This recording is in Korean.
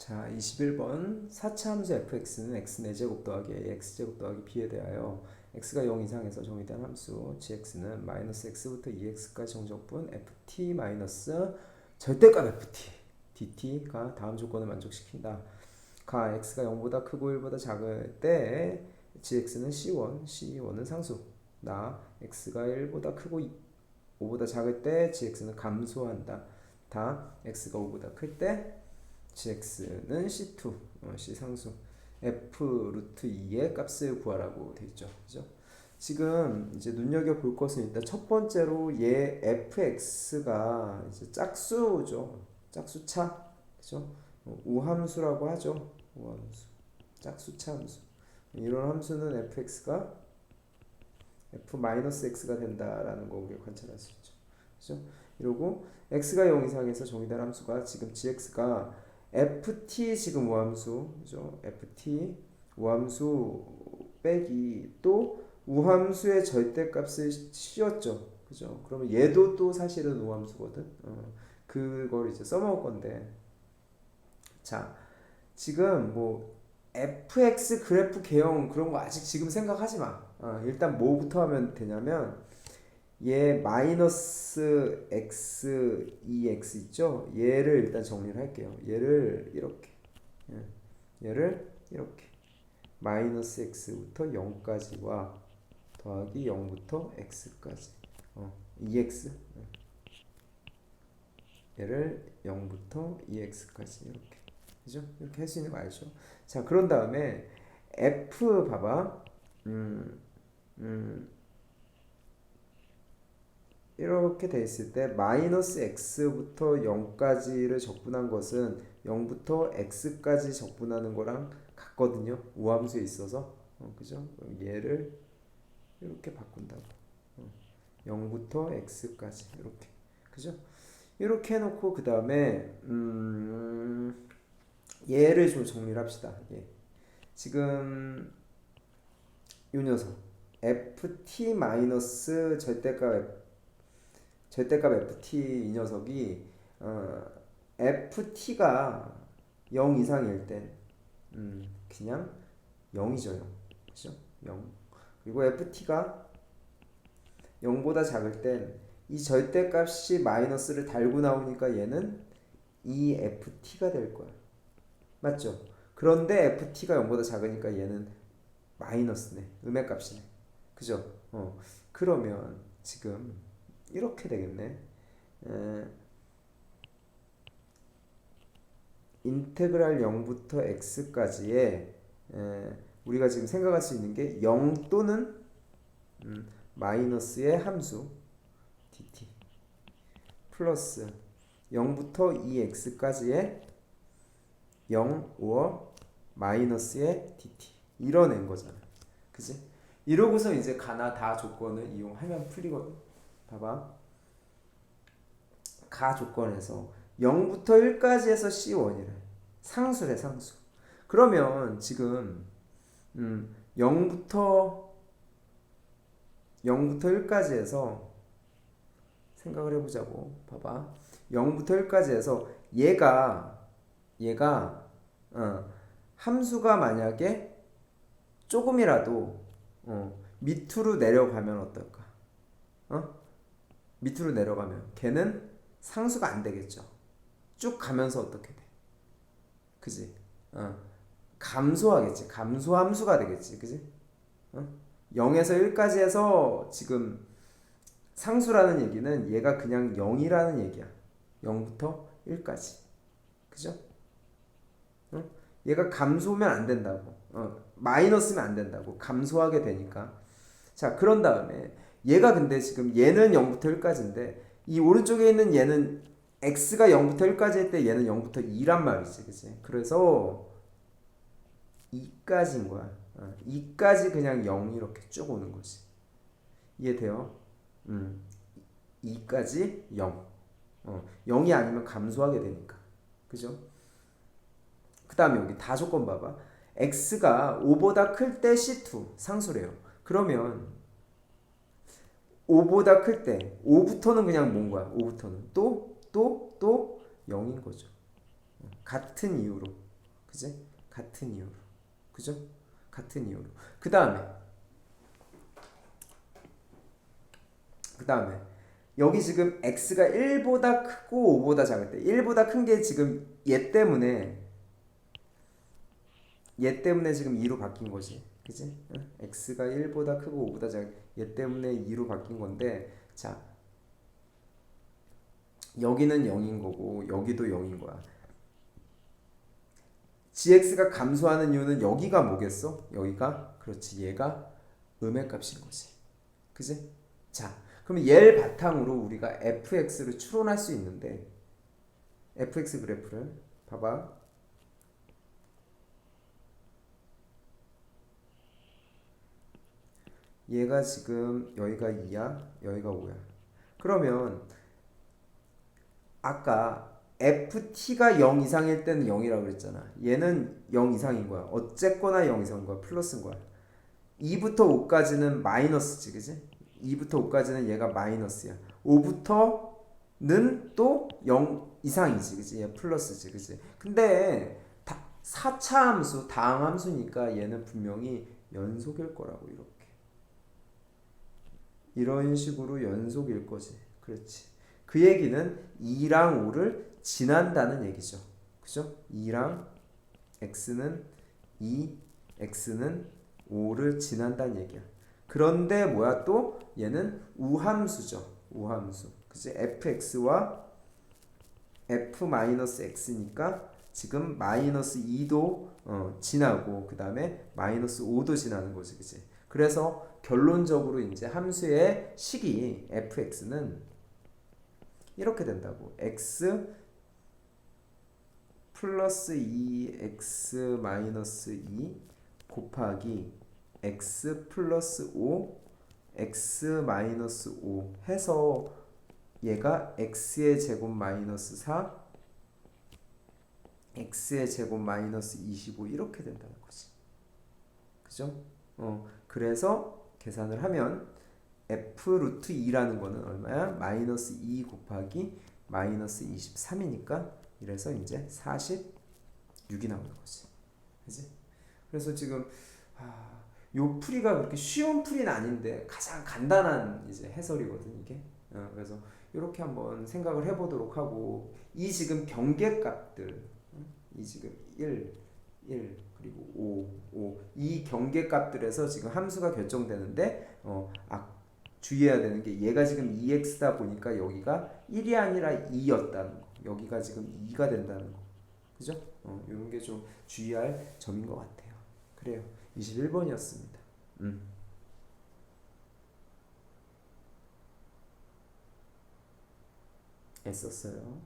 자, 21번 4차 함수 fx는 x 4제곱 더하기 x제곱 더하기 b에 대하여 x가 0 이상에서 정의된 함수 gx는 마이너스 x부터 2x까지 정적분 ft 마이너스 절대값 ft dt가 다음 조건을 만족시킨다. 가 x가 0보다 크고 1보다 작을 때 gx는 c1, c1은 상수. 나 x가 1보다 크고 5보다 작을 때 gx는 감소한다. 다 x가 5보다 클때 gx는 c2, 어, c 상수. f 루트 2의 값을 구하라고 돼 있죠. 그죠? 지금 이제 눈여겨 볼 것은 일단 첫 번째로 얘 fx가 이제 짝수죠. 짝수차. 그죠? 어, 우함수라고 하죠. 우함수. 짝수차 함수. 이런 함수는 fx가 f-x가 된다라는 거 우리가 관찰할 수 있죠. 그죠? 이러고 x가 0 이상에서 정의된 함수가 지금 gx가 ft 지금 우함수 그죠? ft 우함수 빼기 또 우함수의 절대값을 씌웠죠. 그죠? 그러면 얘도 또 사실은 우함수거든. 어, 그걸 이제 써먹을 건데 자 지금 뭐 fx 그래프 개형 그런 거 아직 지금 생각하지 마. 어, 일단 뭐부터 하면 되냐면 얘 마이너스 x 2x 있죠? 얘를 일단 정리를 할게요. 얘를 이렇게 예, 얘를 이렇게 마이너스 x부터 0까지와 더하기 0부터 x까지 어, 2x 얘를 0부터 2x까지 이렇게 그죠? 이렇게 할 수 있는 거 알죠? 자 그런 다음에 f 봐봐 음, 음, 이렇게 돼 있을 때 마이너스 x부터 0까지를 적분한 것은 0부터 x까지 적분하는 거랑 같거든요. 우함수에 있어서 어, 그죠? 얘를 이렇게 바꾼다고 어, 0부터 x까지 이렇게 그죠? 이렇게 해놓고 그 다음에 음, 얘를 좀 정리를 합시다. 예. 지금 이 녀석 ft 절대값 절대값 ft 이 녀석이 어, ft가 0 이상일 땐 음, 그냥 0이죠 0 그죠? 0 그리고 ft가 0보다 작을 땐 이 절대값이 마이너스를 달고 나오니까 얘는 2ft가 될 거야. 맞죠? 그런데 ft가 0보다 작으니까 얘는 마이너스네. 음의 값이네. 그죠? 어. 그러면 지금 이렇게 되겠네. 에, 인테그랄 0부터 x까지의 에, 우리가 지금 생각할 수 있는 게 0 또는 음, 마이너스의 함수 dt 플러스 0부터 2x까지의 0 or 마이너스의 dt 이뤄낸 거잖아. 그지? 이러고서 이제 가나 다 조건을 이용하면 풀리거든. 봐봐. 가 조건에서 0부터 1까지 해서 C1이래. 상수래, 상수. 그러면 지금 음, 0부터 0부터 1까지 해서 생각을 해보자고. 봐봐. 0부터 1까지 해서 얘가 얘가 어, 함수가 만약에 조금이라도 어, 밑으로 내려가면 어떨까? 어? 밑으로 내려가면 걔는 상수가 안 되겠죠. 쭉 가면서 어떻게 돼? 그지? 어. 감소하겠지. 감소 함수가 되겠지. 그지? 어? 0에서 1까지 해서 지금 상수라는 얘기는 얘가 그냥 0이라는 얘기야. 0부터 1까지. 그죠? 어? 얘가 감소면 안 된다고. 어, 마이너스면 안 된다고. 감소하게 되니까. 자, 그런 다음에 얘가 근데 지금 얘는 0부터 1까지인데 이 오른쪽에 있는 얘는 x가 0부터 1까지 할 때 얘는 0부터 2란 말이지. 그치? 그래서 2까지인 거야. 어, 2까지 그냥 0 이렇게 쭉 오는 거지. 이해돼요? 음. 2까지 0. 어, 0이 아니면 감소하게 되니까. 그죠? 그 다음에 여기 다 조건 봐봐. x가 5보다 클 때 c2 상수래요. 그러면 5보다 클 때 5부터는 그냥 뭔 거야? 5부터는 또 또 또 0인 거죠. 같은 이유로 그지? 같은 이유로. 그죠? 같은 이유로. 그 다음에 그 다음에 여기 지금 x가 1보다 크고 5보다 작을 때 1보다 큰 게 지금 얘 때문에 얘 때문에 지금 2로 바뀐 거지. 그지? 응? x가 1보다 크고 5보다 작. 얘 때문에 2로 바뀐 건데 자 여기는 0인 거고 여기도 0인 거야. gx가 감소하는 이유는 여기가 뭐겠어? 여기가 그렇지 얘가 음의 값인 거지. 그지? 자 그럼 얘를 바탕으로 우리가 fx를 추론할 수 있는데 fx 그래프를 봐봐. 얘가 지금 여기가 2야, 여기가 5야. 그러면 아까 ft가 0 이상일 때는 0이라고 그랬잖아. 얘는 0 이상인 거야. 어쨌거나 0 이상인 거야. 플러스인 거야. 2부터 5까지는 마이너스지, 그지? 2부터 5까지는 얘가 마이너스야. 5부터는 또 0 이상이지, 그지? 얘 플러스지, 그지? 근데 다 4차 함수, 다항 함수니까 얘는 분명히 연속일 거라고 이렇게. 이런 식으로 연속일 거지. 그렇지. 그 얘기는 2랑 5를 지난다는 얘기죠. 그죠? 2랑 x는 2, x는 5를 지난다는 얘기야. 그런데 뭐야 또 얘는 우함수죠. 우함수. 그지? fx와 f-x니까 지금 마이너스 2도 어, 지나고 그 다음에 마이너스 5도 지나는 거지. 그지? 그래서 결론적으로 이제 함수의 식이 fx는 이렇게 된다고. x 플러스 2x 마이너스 2 곱하기 x 플러스 5 x 마이너스 5 해서 얘가 x의 제곱 마이너스 4 x의 제곱 마이너스 25 이렇게 된다는 거지. 그죠? 어, 그래서 계산을 하면 f 루트 2라는 거는 얼마야? 마이너스 2 곱하기 마이너스 23이니까 이래서 이제 46이 나오는 거지. 그지? 그래서 지금 아, 요 풀이가 그렇게 쉬운 풀이는 아닌데 가장 간단한 이제 해설이거든 이게. 어, 그래서 이렇게 한번 생각을 해보도록 하고 이 지금 경계값들 이 지금 1, 1 그리고 5, 5 이 경계 값들에서 지금 함수가 결정되는데 어, 아, 주의해야 되는 게 얘가 지금 2x다 보니까 여기가 1이 아니라 2였다는 거. 여기가 지금 2가 된다는 거. 그죠? 어, 이런 게 좀 주의할 점인 것 같아요. 그래요. 21번이었습니다. 음. 애썼어요